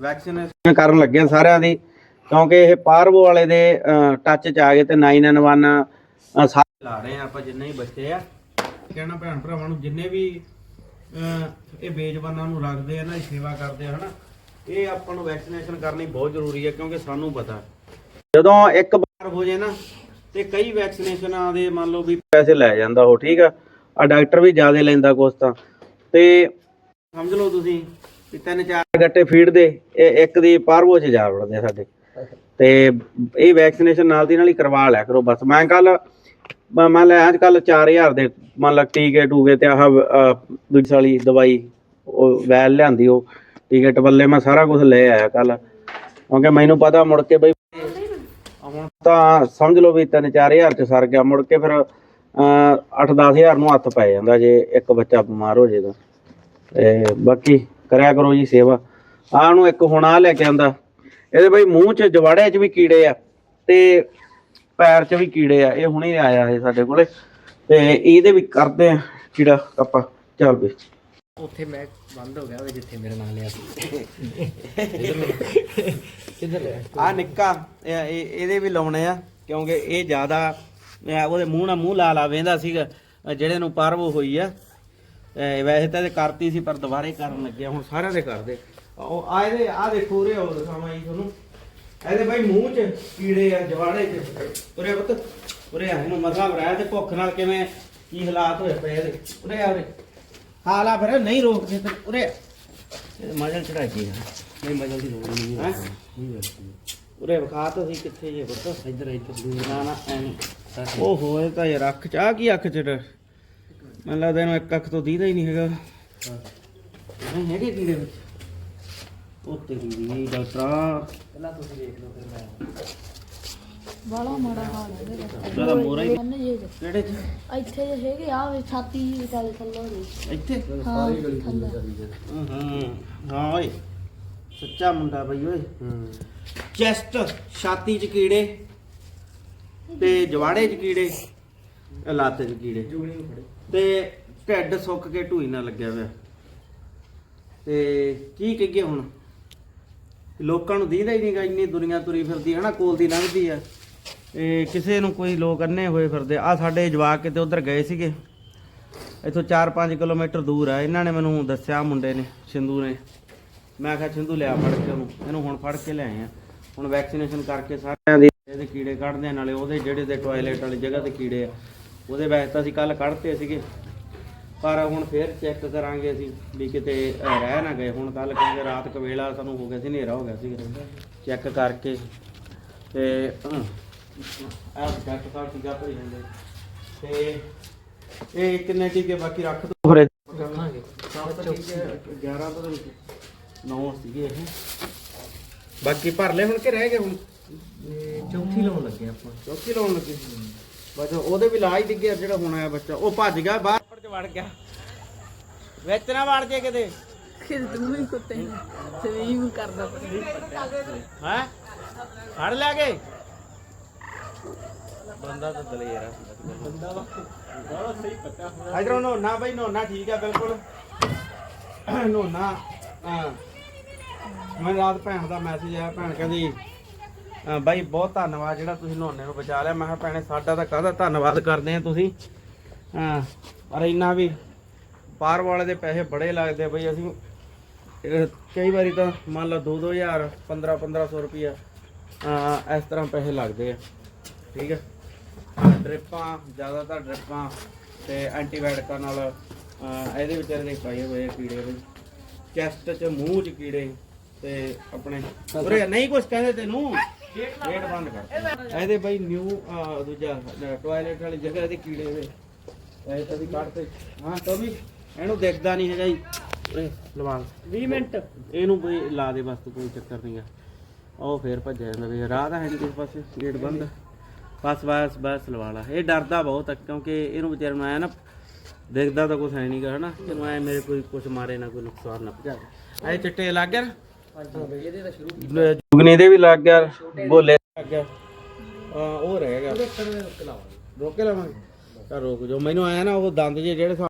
Vaccination ਕਰਨ ਲੱਗੇ ਸਾਰਿਆਂ ਦੀ ਕਿਉਂਕਿ ਇਹ ਪਾਰਵੋ ਵਾਲੇ ਦੇ ਟੱਚ ਚ ਆ ਗਏ ਤੇ 991 ਅ, ਸਾਰੇ ਲਾ ਰਹੇ ਆ ਆਪਾਂ ਜਿੰਨੇ ਹੀ ਬੱਚੇ ਆ। ਕਹਿਣਾ ਭੈਣ ਭਰਾਵਾਂ ਨੂੰ ਜਿੰਨੇ ਵੀ ਇਹ ਬੇਜਬਾਨਾਂ ਨੂੰ ਰੱਖਦੇ ਆ ਨਾ ਸੇਵਾ ਕਰਦੇ ਆ ਹਨਾ ਇਹ ਆਪਾਂ ਨੂੰ ਵੈਕਸੀਨੇਸ਼ਨ ਕਰਨੀ ਬਹੁਤ ਜ਼ਰੂਰੀ ਹੈ ਕਿਉਂਕਿ ਸਾਨੂੰ ਪਤਾ। ਜਦੋਂ ਇੱਕ ਵਾਰ ਹੋ ਜੇ ਨਾ ਤੇ ਕਈ ਵੈਕਸੀਨੇਸ਼ਨਾਂ ਦੇ ਮੰਨ ਲਓ ਵੀ ਪੈਸੇ ਲੈ ਜਾਂਦਾ ਉਹ ਠੀਕ ਆ? ਆ ਡਾਕਟਰ ਵੀ ਜ਼ਿਆਦਾ ਲੈਂਦਾ ਕੁਛ ਤਾਂ। ਤੇ ਸਮਝ ਲਓ ਤੁਸੀਂ ਵੀ ਤਿੰਨ ਚਾਰ ਗੱਟੇ ਫੀਡ ਦੇ, ਇਹ ਇੱਕ ਦੀ ਪਾਰਵੋ ਚ ਜਾ ਵੜਦੇ ਆ ਸਾਡੇ। ਤੇ ਇਹ ਵੈਕਸੀਨੇਸ਼ਨ ਨਾਲ ਦੀ ਨਾਲ ਹੀ ਕਰਵਾ ਲਿਆ ਕਰੋ ਬਸ। ਮੈਂ ਕੱਲ, ਮੈਂ ਲੈ ਅੱਜ ਕੱਲ 4000 ਦੇ, ਮੰਨ ਲਾ ਟੀਕੇ ਟੂਕੇ ਤੇ ਆਹ ਦੂਜੀ ਵਾਲੀ ਦਵਾਈ, ਉਹ ਵੈਲ ਲਿਆਂਦੀ ਉਹ, ਟੀਕੇ ਟਵੱਲੇ ਮੈਂ ਸਾਰਾ ਕੁਝ ਲੈ ਆਇਆ ਕੱਲ। ਕਿਉਂਕਿ ਮੈਨੂੰ ਪਤਾ ਮੁੜ ਕੇ ਬਈ ਹੁਣ ਤਾਂ ਸਮਝ ਲਓ ਵੀ 3-4000 ਚ ਸਰ ਗਿਆ, ਮੁੜ ਕੇ ਫਿਰ 8-10000 ਨੂੰ ਹੱਥ ਪੈ ਜਾਂਦਾ ਜੇ ਇੱਕ ਬੱਚਾ ਬਿਮਾਰ ਹੋ ਜੇ ਤਾਂ। ਤੇ ਬਾਕੀ ਕਰਿਆ ਕਰੋ ਜੀ ਸੇਵਾ। ਆਹ ਨੂੰ ਇੱਕ ਹੁਣ ਆ ਲੈ ਕੇ ਆਂਦਾ। ਇਹਦੇ ਬਈ ਮੂੰਹ 'ਚ ਜਵਾੜਿਆਂ 'ਚ ਵੀ ਕੀੜੇ ਆ ਤੇ ਪੈਰ 'ਚ ਵੀ ਕੀੜੇ ਆ। ਇਹ ਹੁਣੇ ਆਇਆ ਇਹ ਸਾਡੇ ਕੋਲੇ। ਤੇ ਇਹਦੇ ਵੀ ਕਰਦੇ ਆ ਕੀੜਾ ਆਪਾਂ। ਚੱਲ ਵੀ ਉੱਥੇ ਮੈਂ ਬੰਦ ਹੋ ਗਿਆ ਵੇ ਜਿੱਥੇ ਮੇਰਾ ਨਾਮ ਲਿਆ ਸੀ। ਕਿੱਧਰ ਲਿਆ ਆ ਨਿੱਕਾ ਇਹ- ਇਹ- ਇਹਦੇ ਵੀ ਲਾਉਣੇ ਆ ਕਿਉਂਕਿ ਇਹ ਜ਼ਿਆਦਾ ਉਹਦੇ ਮੂੰਹ ਨਾਲ ਮੂੰਹ ਲਾ ਲਾ ਵੇਂਦਾ ਸੀਗਾ ਜਿਹੜੇ ਨੂੰ ਪਰਵ ਹੋਈ ਆ। ਵੈਸੇ ਤਾਂ ਇਹ ਕਰਤੀ ਸੀ ਪਰ ਦੁਬਾਰੇ ਕਰਨ ਲੱਗਿਆ ਹੁਣ ਸਾਰਿਆਂ ਦੇ ਕਰਦੇ। ਉਹ ਆ ਇਹਦੇ ਆ ਦੇਖੋ ਉਰੇ ਉਹ ਦਿਖਾਵਾਂ ਜੀ ਤੁਹਾਨੂੰ। ਇਹਦੇ ਬਾਈ ਮੂੰਹ 'ਚ ਕੀੜੇ ਆ ਜਵਾੜੇ 'ਚ। ਉਰੇ ਪੁੱਤ ਉਰੇ ਆ ਇਹਨੂੰ ਮਸਲਾ ਬਰਾਇਆ ਤੇ ਭੁੱਖ ਨਾਲ ਕਿਵੇਂ ਕੀ ਹਾਲਾਤ ਹੋਏ ਪਏ ਇਹਦੇ। ਉਰੇ ਆ ਉਰੇ। ਹਾਲਾ ਫਿਰ ਨਹੀਂ ਰੋਕਦੇ ਤੇ ਉਰੇ। ਇਹ ਮਜਲ ਚੜਾਈ ਕੀ ਨਹੀਂ ਮਜਲ ਦੀ ਲੋੜ ਨਹੀਂ ਹੈ। ਉਰੇ ਵਿਖਾ ਤਾਂ ਸੀ ਕਿੱਥੇ ਜੇ ਪੁੱਤ। ਇੱਧਰ ਇੱਧਰ। ਦੂਰ ਨਾ ਨਾ ਐਵੇਂ। ਉਹ ਹੋਏ ਤਾਂ ਯਾਰ ਅੱਖ ਚ ਆ ਕੀ ਅੱਖ ਚ ਮੈਨੂੰ ਲੱਗਦਾ ਇਹਨੂੰ ਇੱਕ ਅੱਖ ਤੋਂ ਦੀਦਾ ਹੀ ਨਹੀਂ ਹੈਗਾ। ਨਹੀਂ ਹੈਗੇ ਕੀੜੇ ਵਿੱਚ? ਉਹ ਤੇਰੀ ਵੀ ਡਾਕਟਰਾਂ ਪਹਿਲਾਂ ਤੁਸੀਂ ਦੇਖ ਲਓ ਫਿਰ ਮੈਂ। ਬਾਲਾ ਮਾੜਾ ਹਾਲ ਹੈ ਇਹਦਾ। ਮੋਰਾ ਕਿਹੜੇ ਚ? ਇੱਥੇ ਜੇ ਹੈਗੇ ਆ ਵੀ ਛਾਤੀ ਜੀ ਚੱਲ ਥੱਲੋਂ ਦੀ ਇੱਥੇ? ਹਾਂ ਥੱਲੇ ਹੂੰ। ਹਾਂ ਓਏ। ਸੱਚਾ ਮੁੰਡਾ ਬਈ ਓਏ। ਹੂੰ। ਚੈਸਟ ਛਾਤੀ ਚ ਕੀੜੇ ਤੇ ਜਵਾੜੇ ਚ ਕੀੜੇ। ਲੱਤ ਚ ਕੀੜੇ। ਜੁਗਣੀ ਨੂੰ ਫੜੇ ਤੇ ਢਿੱਡ ਸੁੱਕ ਕੇ ਢੂਈ ਨਾਲ ਲੱਗਿਆ ਹੋਇਆ। ਤੇ ਕੀ ਕਹੀਏ ਹੁਣ? ਲੋਕਾਂ ਨੂੰ ਦੀਦਾ ਹੀ ਨਹੀਂਗਾ, ਇੰਨੀ ਦੁਨੀਆ ਤੁਰੀ ਫਿਰਦੀ ਹੈ ਨਾ, ਕੋਲ ਦੀ ਲੰਘਦੀ ਆ ਤੇ ਕਿਸੇ ਨੂੰ ਕੋਈ ਲੋਕ ਅੰਨੇ ਹੋਏ ਫਿਰਦੇ। ਆ ਸਾਡੇ ਜਵਾਕ ਕਿਤੇ ਉਧਰ ਗਏ ਸੀਗੇ। ਇੱਥੋਂ 4-5 ਕਿਲੋਮੀਟਰ ਦੂਰ ਆ। ਇਹਨਾਂ ਨੇ ਮੈਨੂੰ ਦੱਸਿਆ ਮੁੰਡੇ ਨੇ, ਸਿੰਧੂ ਨੇ। ਮੈਂ ਕਿਹਾ, ਸਿੰਧੂ ਲਿਆ ਫੜ ਕੇ ਉਹਨੂੰ। ਇਹਨੂੰ ਹੁਣ ਫੜ ਕੇ ਲਿਆਏ ਆ। ਹੁਣ ਵੈਕਸੀਨੇਸ਼ਨ ਕਰਕੇ ਸਾਰਿਆਂ ਦੇ ਕੀੜੇ ਕੱਢਦੇ ਆ, ਨਾਲੇ ਉਹਦੇ ਜਿਹੜੇ ਦੇ ਟਾਇਲਟ ਵਾਲੀ ਜਗ੍ਹਾ ਤੇ ਕੀੜੇ ਆ। ਉਹਦੇ ਵੈਸੇ ਤਾਂ ਅਸੀਂ ਕੱਲ ਕੱਢਤੇ ਸੀਗੇ। ਪਰ ਹੁਣ ਫੇਰ ਚੈੱਕ ਕਰਾਂਗੇ ਅਸੀਂ ਵੀ ਕਿਤੇ ਰਹਿ ਨਾ ਗਏ। ਹੁਣ ਕੱਲ ਕਹਿੰਦੇ ਰਾਤ ਕਵੇਲਾ ਸਾਨੂੰ ਹੋ ਗਿਆ ਸੀ ਹਨੇਰਾ ਹੋ ਗਿਆ ਸੀ ਚੈੱਕ ਕਰਕੇ ਤੇ ਆਹ ਚੈੱਕ ਕਰ ਟੀਕਾ ਭਰੀ ਜਾਂਦੇ। ਤੇ ਇਹ ਕਿੰਨੇ ਟੀਕੇ ਬਾਕੀ ਰੱਖ ਦੋ। ਫਿਰ ਰੱਖਾਂਗੇ। ਸੱਤ ਟੀਕੇ 11 ਤੋਂ 9 ਸੀਗੇ ਇਹ। ਬਾਕੀ ਭਰ ਲੈ ਹੁਣ ਕਿ ਰਹਿ ਗਏ ਹੁਣ? ਇਹ ਚੌਥੀ ਲਾਉਣ ਲੱਗੇ ਆਪਾਂ। ਚੌਕੀ ਲਾਉਣ ਲੱਗੇ। ਬਸ ਉਹਦੇ ਵੀ ਲਾਜ ਡਿੱਗਿਆ ਜਿਹੜਾ ਹੁਣ ਆਇਆ ਬੱਚਾ ਉਹ ਭੱਜ ਗਿਆ ਬਾਹਰ ਚ ਵੜ ਗਿਆ। ਵਿੱਚ ਨਾ ਵੜ ਜੇ ਕਿਤੇ। ਫਿਰ ਤੂੰ ਵੀ ਕੁੱਤੇ ਸਵੀਮ ਕਰਦਾ ਹੈ? ਫੜ ਲਿਆ ਕੇ। ਬੰਦਾ ਤਾਂ ਦਲੇਰ ਆ। ਬੰਦਾ ਵਾ ਸਹੀ ਪੱਕਾ ਇਧਰੋਂ ਨੋਨਾ ਬਈ ਨੋਨਾ ਠੀਕ ਆ ਬਿਲਕੁਲ। ਨੋਨਾ ਹਾਂ। ਮੈਂ ਰਾਤ ਭੈਣ ਦਾ ਮੈਸੇਜ ਆਇਆ ਭੈਣ ਕਹਿੰਦੀ ਬਾਈ, ਬਹੁਤ ਧੰਨਵਾਦ ਜਿਹੜਾ ਤੁਸੀਂ ਨੋਨੇ ਨੂੰ ਬਚਾ ਲਿਆ। ਮੈਂ ਕਿਹਾ ਭੈਣੇ, ਸਾਡਾ ਤਾਂ ਕਾਹਦਾ ਧੰਨਵਾਦ ਕਰਦੇ ਆ ਤੁਸੀਂ? ਹਾਂ ਪਰ ਇੰਨਾ ਵੀ ਬਾਹਰ ਵਾਲੇ ਦੇ ਪੈਸੇ ਬੜੇ ਲੱਗਦੇ ਬਈ, ਅਸੀਂ ਕਈ ਵਾਰੀ ਤਾਂ ਮੰਨ ਲਓ 2-2000 15-1500 ਰੁਪਿਆ ਇਸ ਤਰ੍ਹਾਂ ਪੈਸੇ ਲੱਗਦੇ ਆ। ਠੀਕ ਹੈ ਡ੍ਰਿਪਾਂ, ਜ਼ਿਆਦਾਤਰ ਡ੍ਰਿਪਾਂ ਤੇ ਐਂਟੀਬਾਇਓਟਿਕਾਂ ਨਾਲ ਇਹਦੇ ਵਿਚਾਰੇ ਦੇ ਪਾਏ ਹੋਏ ਆ ਕੀੜੇ ਵੀ ਚੈਸਟ 'ਚ ਮੂੰਹ 'ਚ ਕੀੜੇ। ਤੇ ਆਪਣੇ ਉਰੇ ਨਹੀਂ ਕੁਝ ਕਹਿੰਦੇ ਤੈਨੂੰ? ਗੇਟ ਬੰਦ ਕਰ। ਇਹਦੇ ਬਈ ਨਿਊ ਦੂਜਾ ਟਾਇਲਟ ਵਾਲੀ ਜਗ੍ਹਾ ਦੇ ਕੀੜੇ ਵੇ ਇਹ ਤਾਂ ਵੀ ਕੱਢਤੇ ਹਾਂ ਤਾਂ ਵੀ ਇਹਨੂੰ ਦੇਖਦਾ ਨਹੀਂ ਹੈਗਾ ਜੀ। ਉਰੇ ਲਵਾ 20 ਮਿੰਟ। ਇਹਨੂੰ ਬਈ ਲਾ ਦੇ ਬਸ ਕੋਈ ਚੱਕਰ ਨਹੀਂ ਆ ਉਹ ਫੇਰ ਭੱਜਿਆ ਜਾਂਦਾ ਵੀ। ਰਾਹ ਤਾਂ ਹੈ ਨਹੀਂ ਕਿਸੇ ਪਾਸੇ ਗੇਟ ਬੰਦ। ਬਸ ਬਸ ਬਸ ਲਵਾ ਲਾ। ਇਹ ਡਰਦਾ ਬਹੁਤ ਕਿਉਂਕਿ ਇਹਨੂੰ ਵਿਚਾਰੇ ਨੂੰ ਆਇਆ ਨਾ ਦੇਖਦਾ ਤਾਂ ਕੁਝ ਹੈ ਨਹੀਂਗਾ ਹਨਾ। ਇਹਨੂੰ ਐ ਮੇਰੇ ਕੋਈ ਕੁਝ ਮਾਰੇ ਨਾ ਕੋਈ ਨੁਕਸਾਨ ਨਾ ਪਹੁੰਚਾਵੇ। ਐ ਚਿੱਟੇ ਲੱਗ ਗਿਆ ਨਾ। ਹਾਂਜੀ। ਇਹਦੇ ਤਾਂ ਸ਼ੁਰੂ ਜੁਗਨੀ ਦੇ ਵੀ ਲੱਗ ਗਿਆ ਬੋਲੇ ਲੱਗ ਗਿਆ। ਆ ਉਹ ਰਹਿ ਗਿਆ। ਰੁਕ ਲਾਵਾਂਗੇ। ਰੋਕੇ ਲਵਾਂਗੇ? ਤਾਂ ਰੋਕ ਜੋ ਮੈਨੂੰ ਆਇਆ ਨਾ ਉਹ ਦੰਦ ਜੇ ਜਿਹੜੇ ਹਿਸਾਬ